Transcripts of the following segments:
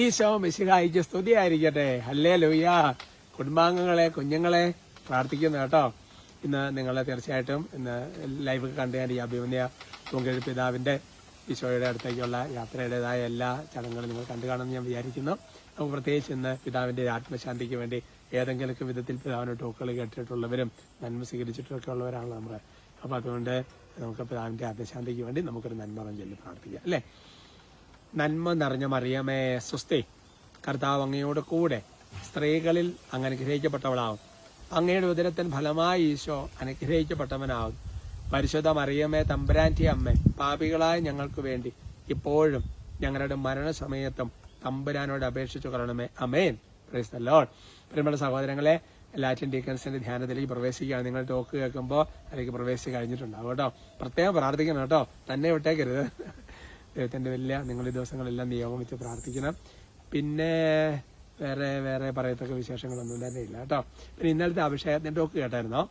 ഈശോ മിശിഹായിക്ക് സ്തുതിയായിരിക്കട്ടെ. അല്ലേ ലൂയ കുടുംബാംഗങ്ങളെ കുഞ്ഞുങ്ങളെ പ്രാർത്ഥിക്കുന്നു കേട്ടോ. ഇന്ന് നിങ്ങളെ തീർച്ചയായിട്ടും ഇന്ന് ലൈവ് കണ്ടു ഈ അഭിമന്യ തൂങ്കഴി പിതാവിന്റെ ഈശോയുടെ അടുത്തേക്കുള്ള യാത്രയുടേതായ എല്ലാ ചടങ്ങുകളും നിങ്ങൾ കണ്ടു കാണുമെന്ന് ഞാൻ വിചാരിക്കുന്നു. നമുക്ക് പ്രത്യേകിച്ച് ഇന്ന് പിതാവിന്റെ ആത്മശാന്തിക്ക് വേണ്ടി ഏതെങ്കിലുമൊക്കെ വിധത്തിൽ പിതാവിന്റെ ടോക്കുകൾ കേട്ടിട്ടുള്ളവരും നന്മ സ്വീകരിച്ചിട്ടൊക്കെ ഉള്ളവരാണല്ലോ നമ്മൾ അപ്പൊ അതുകൊണ്ട് നമുക്ക് പിതാവിന്റെ ആത്മശാന്തിക്ക് വേണ്ടി നമുക്കൊരു നന്മ ചൊല്ലി പ്രാർത്ഥിക്കാം അല്ലേ? നന്മ നിറഞ്ഞ മറിയമേ സുസ്തേ കർത്താവ് അങ്ങയോട് കൂടെ സ്ത്രീകളിൽ അങ്ങ് അനുഗ്രഹിക്കപ്പെട്ടവളാവും അങ്ങയുടെ ഉദരത്തിന് ഫലമായി ഈശോ അനുഗ്രഹിക്കപ്പെട്ടവനാവും. പരിശുദ്ധ മറിയമേ തമ്പരാന്റി അമ്മ പാപികളായ ഞങ്ങൾക്ക് വേണ്ടി ഇപ്പോഴും ഞങ്ങളുടെ മരണസമയത്തും തമ്പുരാനോട് അപേക്ഷിച്ചു കൊള്ളണമേ. അമേൻ പ്രൈസ് ദ ലോർഡ് പ്രിയമുള്ള സഹോദരങ്ങളെ ലാറ്റിൻ ഡീക്കൻസിന്റെ ധ്യാനത്തിലേക്ക് പ്രവേശിക്കുകയാണ്. നിങ്ങൾ ടോക്ക് കേൾക്കുമ്പോൾ അതിലേക്ക് പ്രവേശിച്ച് കഴിഞ്ഞിട്ടുണ്ടാവും കേട്ടോ. പ്രത്യേകം പ്രാർത്ഥിക്കണം കേട്ടോ. തന്നെ വിട്ടേക്കരുത്. ദൈവത്തിന്റെ വലിയ നിങ്ങൾ ഈ ദിവസങ്ങളെല്ലാം നിയോഗം വെച്ച് പ്രാർത്ഥിക്കണം. പിന്നെ വേറെ വേറെ പറയത്തക്ക വിശേഷങ്ങളൊന്നും തന്നെ ഇല്ല കേട്ടോ. പിന്നെ ഇന്നലത്തെ അഭിഷേകത്തിന്റെ ടോക്ക് കേട്ടായിരുന്നോ?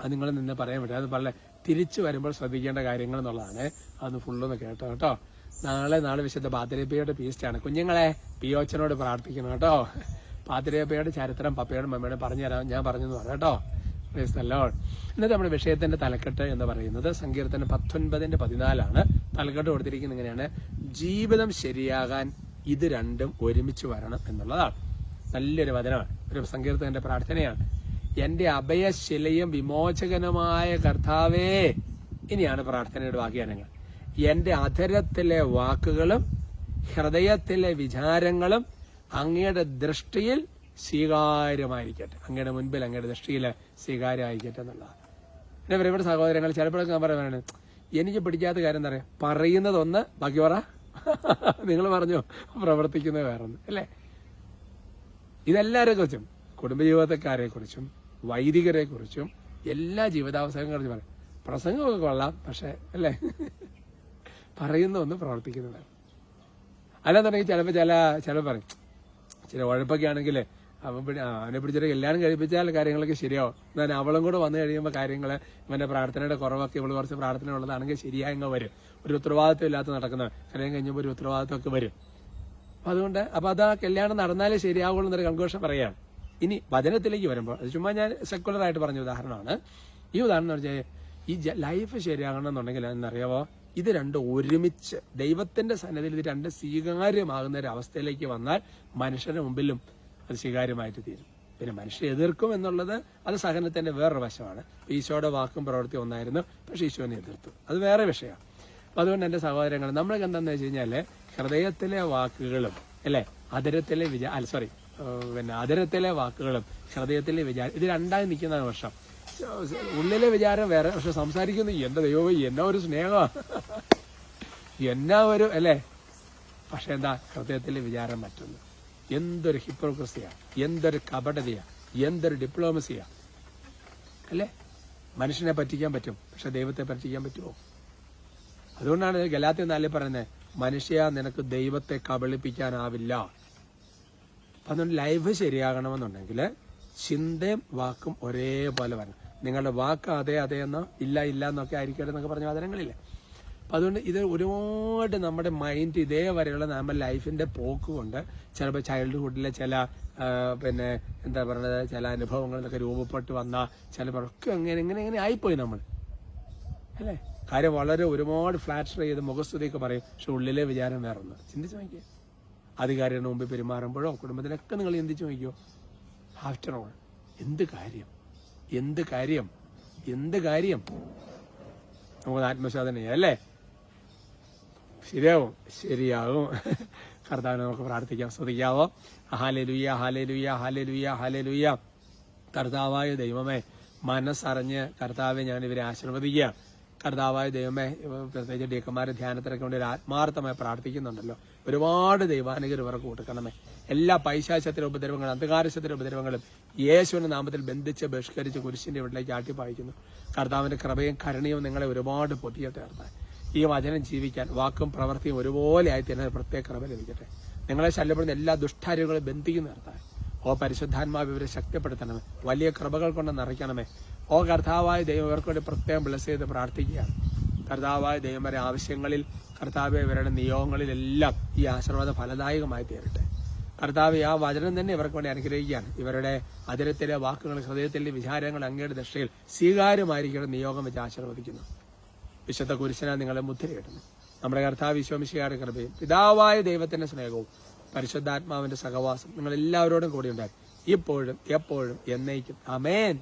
അത് നിങ്ങൾ നിന്ന് പറയാൻ പറ്റും. അത് വളരെ തിരിച്ചു വരുമ്പോൾ ശ്രദ്ധിക്കേണ്ട കാര്യങ്ങൾ എന്നുള്ളതാണ്. അതൊന്ന് ഫുള്ളൊന്ന് കേട്ടോ കേട്ടോ. നാളെ നാളെ വിശുദ്ധ പാതിരേപ്പയുടെ പീസ്റ്റാണ് കുഞ്ഞുങ്ങളെ പിയോച്ചനോട് പ്രാർത്ഥിക്കണം കേട്ടോ. പാതിരേപ്പയുടെ ചരിത്രം പപ്പയോടും മമ്മയോടും പറഞ്ഞു തരാം ഞാൻ പറഞ്ഞു പറയാം കേട്ടോ. Lord. ഇന്നത്തെ നമ്മുടെ വിഷയത്തിന്റെ തലക്കെട്ട് എന്ന് പറയുന്നത് സങ്കീർത്തനം പത്തൊൻപതിന്റെ പതിനാലാണ്. തലക്കെട്ട് കൊടുത്തിരിക്കുന്നത് ഇങ്ങനെയാണ്. ജീവിതം ശരിയാകാൻ ഇത് രണ്ടും ഒരുമിച്ച് വരണം എന്നുള്ളതാണ്. നല്ലൊരു വചനമാണ്. ഒരു സങ്കീർത്തകന്റെ പ്രാർത്ഥനയാണ്. എന്റെ അഭയശിലയും വിമോചകനുമായ കർത്താവേ ഇനിയാണ് പ്രാർത്ഥനയുടെ വാക്യാനങ്ങൾ എന്റെ അധരത്തിലെ വാക്കുകളും ഹൃദയത്തിലെ വിചാരങ്ങളും അങ്ങയുടെ ദൃഷ്ടിയിൽ സ്വീകാര്യമായിരിക്കട്ടെ. അങ്ങയുടെ മുൻപിൽ അങ്ങയുടെ ദൃഷ്ടിയിൽ സ്വീകാര്യമായിരിക്കട്ടെ എന്നുള്ളതാണ്. പിന്നെ പ്രിയപ്പെട്ട സഹോദരങ്ങൾ ചിലപ്പോഴൊക്കെ ഞാൻ പറയുന്നത് എനിക്ക് പിടിക്കാത്ത കാര്യം എന്താ പറയുക പറയുന്നതൊന്ന് ബാക്കി പറ. നിങ്ങൾ പറഞ്ഞു പ്രവർത്തിക്കുന്നത് വേറൊന്ന് അല്ലേ? ഇതെല്ലാവരെ കുറിച്ചും കുടുംബജീവിതക്കാരെ കുറിച്ചും വൈദികരെ കുറിച്ചും എല്ലാ ജീവിതാവസരങ്ങളെ പറയും. പ്രസംഗമൊക്കെ കൊള്ളാം പക്ഷേ അല്ലേ? പറയുന്ന ഒന്ന് പ്രവർത്തിക്കുന്നതാണ്. അല്ലാന്നുണ്ടെങ്കിൽ ചിലപ്പോൾ ചില ചില പറയും ചില ഉഴപ്പൊക്കെ ആണെങ്കിൽ പിടി ആ, അവനെ പിടിച്ചിട്ട് എല്ലാവരും കഴിപ്പിച്ചാൽ കാര്യങ്ങളൊക്കെ ശരിയാവും. എന്നാൽ അവളും കൂടെ വന്നു കഴിയുമ്പോൾ കാര്യങ്ങൾ ഇവന്റെ പ്രാർത്ഥനയുടെ കുറവൊക്കെ ഇവൾ കുറച്ച് പ്രാർത്ഥന ഉള്ളതാണെങ്കിൽ ശരിയായി അങ്ങ് വരും. ഒരു ഉത്തരവാദിത്വം ഇല്ലാത്ത നടക്കുന്ന കല്യാണം കഴിഞ്ഞപ്പോൾ ഒരു ഉത്തരവാദിത്വമൊക്കെ വരും. അപ്പം അതുകൊണ്ട് അപ്പം അത് ആ കല്യാണം നടന്നാലേ ശരിയാവുള്ളൂ എന്നൊരു കൺക്ലൂഷൻ പറയുകയാണ് ഇനി വചനത്തിലേക്ക് വരുമ്പോൾ അത് ചുമ്മാ ഞാൻ സെക്കുലർ ആയിട്ട് പറഞ്ഞ ഉദാഹരണമാണ്. ഈ ഉദാഹരണം എന്ന് വെച്ചാൽ ഈ ലൈഫ് ശരിയാകണം എന്നുണ്ടെങ്കിൽ എന്നറിയാവോ? ഇത് രണ്ടും ഒരുമിച്ച് ദൈവത്തിന്റെ സന്നദ്ധയിൽ ഇത് രണ്ട് സ്വീകാര്യമാകുന്ന ഒരു അവസ്ഥയിലേക്ക് വന്നാൽ മനുഷ്യരുടെ മുമ്പിലും അത് സ്വീകാര്യമായിട്ട് തീരും. പിന്നെ മനുഷ്യർ എതിർക്കും എന്നുള്ളത് അത് സഹനത്തിന്റെ വേറൊരു വശമാണ്. ഈശോയുടെ വാക്കും പ്രവൃത്തി ഒന്നായിരുന്നു പക്ഷെ ഈശോനെ എതിർത്തു. അത് വേറെ വിഷയമാണ്. അപ്പൊ അതുകൊണ്ട് എന്റെ സഹോദരങ്ങൾ നമ്മളൊക്കെ എന്താണെന്ന് വെച്ച് കഴിഞ്ഞാൽ ഹൃദയത്തിലെ വാക്കുകളും അല്ലെ? അതിരത്തിലെ വിചാ അല്ല സോറി പിന്നെ അതിരത്തിലെ വാക്കുകളും ഹൃദയത്തിലെ വിചാരം ഇത് രണ്ടായി നിൽക്കുന്ന വർഷം ഉള്ളിലെ വിചാരം വേറെ പക്ഷെ സംസാരിക്കുന്നു എന്റെ ദൈവമേ എന്നാ ഒരു സ്നേഹമാ? എന്നാ ഒരു അല്ലേ? പക്ഷെ എന്താ ഹൃദയത്തിലെ വിചാരം മറ്റൊന്ന്. എന്തൊരു ഹിപ്പോക്രസിയാ എന്തൊരു കപടതയാ എന്തൊരു ഡിപ്ലോമസിയാ. അല്ലേ? മനുഷ്യനെ പറ്റിക്കാൻ പറ്റും പക്ഷെ ദൈവത്തെ പറ്റിക്കാൻ പറ്റുമോ? അതുകൊണ്ടാണ് ഗലാത്തി നാലിൽ പറയുന്നത് മനുഷ്യ നിനക്ക് ദൈവത്തെ കബളിപ്പിക്കാനാവില്ല. അതുകൊണ്ട് ലൈഫ് ശരിയാകണമെന്നുണ്ടെങ്കിൽ ചിന്തയും വാക്കും ഒരേപോലെ വരണം. നിങ്ങളുടെ വാക്ക് അതെ അതെ എന്നോ ഇല്ല ഇല്ല എന്നൊക്കെ ആയിരിക്കട്ടെ എന്നൊക്കെ പറഞ്ഞ വചനങ്ങളില്ലേ അപ്പൊ അതുകൊണ്ട് ഇത് ഒരുപാട് നമ്മുടെ മൈൻഡ് ഇതേ വരെയുള്ള നമ്മുടെ ലൈഫിന്റെ പോക്ക് കൊണ്ട് ചിലപ്പോൾ ചൈൽഡ്ഹുഡിലെ ചില പിന്നെ എന്താ പറയുന്നത് ചില അനുഭവങ്ങളിലൊക്കെ രൂപപ്പെട്ട് വന്ന ചിലപ്പോഴൊക്കെ അങ്ങനെ ഇങ്ങനെ ഇങ്ങനെ ആയിപ്പോയി നമ്മൾ അല്ലേ? കാര്യം വളരെ ഒരുപാട് ഫ്ലാറ്റർ ചെയ്ത് മുഖസ്തുതിയൊക്കെ പറയും. പക്ഷെ ഉള്ളിലെ വിചാരം വേറെ ഒന്ന് ചിന്തിച്ച് നോക്കിയേ. അധികാരികളുടെ മുമ്പിൽ പെരുമാറുമ്പോഴോ കുടുംബത്തിലൊക്കെ നിങ്ങൾ ചിന്തിച്ച് നോക്കിയോ? ആഫ്റ്റർ ഓൾ എന്ത് കാര്യം? എന്ത് കാര്യം? എന്ത് കാര്യം? നമുക്ക് ആത്മശോധന ചെയ്യാം അല്ലേ? ശരിയാവും. ശരിയാവും കർത്താവിനെ നമുക്ക് പ്രാർത്ഥിക്കാം. ശ്രദ്ധിക്കാവോ ഹാലെ ലുയ്യ ഹാലെ ലുയ്യ കർത്താവായ ദൈവമേ മനസ്സറിഞ്ഞ് കർത്താവെ ഞാൻ ഇവരെ ആശീർവദിക്കുക. കർത്താവായ ദൈവമേ പ്രത്യേകിച്ച് ഡീക്കന്മാരെ ധ്യാനത്തിനൊക്കെ വേണ്ടി ഒരു ആത്മാർത്ഥമായി പ്രാർത്ഥിക്കുന്നുണ്ടല്ലോ. ഒരുപാട് ദൈവാനുഗ്രഹം ഇവർക്ക് കൊടുക്കണമേ. എല്ലാ പൈശാശത്തിലെ ഉപദ്രവങ്ങളും അന്ധകാരശത്തിലെ ഉപദ്രവങ്ങളും യേശുവിന്റെ നാമത്തിൽ ബന്ധിച്ച് ബഹിഷ്കരിച്ച് കുരിശിന്റെ വീട്ടിലേക്ക് ആട്ടിപ്പായിക്കുന്നു. കർത്താവിന്റെ കൃപയും കരുണയും നിങ്ങളെ ഒരുപാട് പൊതിയ കർത്താവ് ഈ വചനം ജീവിക്കാൻ വാക്കും പ്രവൃത്തിയും ഒരുപോലെ ആയി തന്നെ പ്രത്യേക കൃപ ലഭിക്കട്ടെ. നിങ്ങളെ ശല്യപ്പെടുന്ന എല്ലാ ദുഷ്ടാര്യങ്ങളും ബന്ധിക്കുന്ന നിർത്താൻ. ഓ പരിശുദ്ധാത്മാവ് ഇവരെ ശക്തിപ്പെടുത്തണമേ. വലിയ കൃപകൾ കൊണ്ട് നിറയ്ക്കണമേ. ഓ കർത്താവായ ദൈവം ഇവർക്ക് വേണ്ടി പ്രത്യേകം ബ്ലസ് ചെയ്ത് പ്രാർത്ഥിക്കുകയാണ്. കർത്താവായ ദൈവം വരെ ആവശ്യങ്ങളിൽ കർത്താവ് ഇവരുടെ നിയോഗങ്ങളിലെല്ലാം ഈ ആശീർവാദ ഫലദായകമായി തീരട്ടെ. കർത്താവ് ആ വചനം തന്നെ ഇവർക്ക് വേണ്ടി അനുഗ്രഹിക്കുകയാണ്. ഇവരുടെ അതിരത്തിലെ വാക്കുകൾ ഹൃദയത്തിലെ വിചാരങ്ങൾ അങ്ങയുടെ ദൃഷ്ടിയിൽ സ്വീകാര്യമായിരിക്കണം നിയോഗം വെച്ച് ആശീർവദിക്കുന്നു. വിശുദ്ധ കുരിശന നിങ്ങളെ മുദ്രയിടുന്നു. നമ്മുടെ കർത്താവ് വിശ്വമിശിയുടെ കൃപയും പിതാവായ ദൈവത്തിന്റെ സ്നേഹവും പരിശുദ്ധാത്മാവിന്റെ സഹവാസം നിങ്ങൾ എല്ലാവരോടും കൂടി ഉണ്ടായി ഇപ്പോഴും എപ്പോഴും എന്നേക്കും. അമേൻ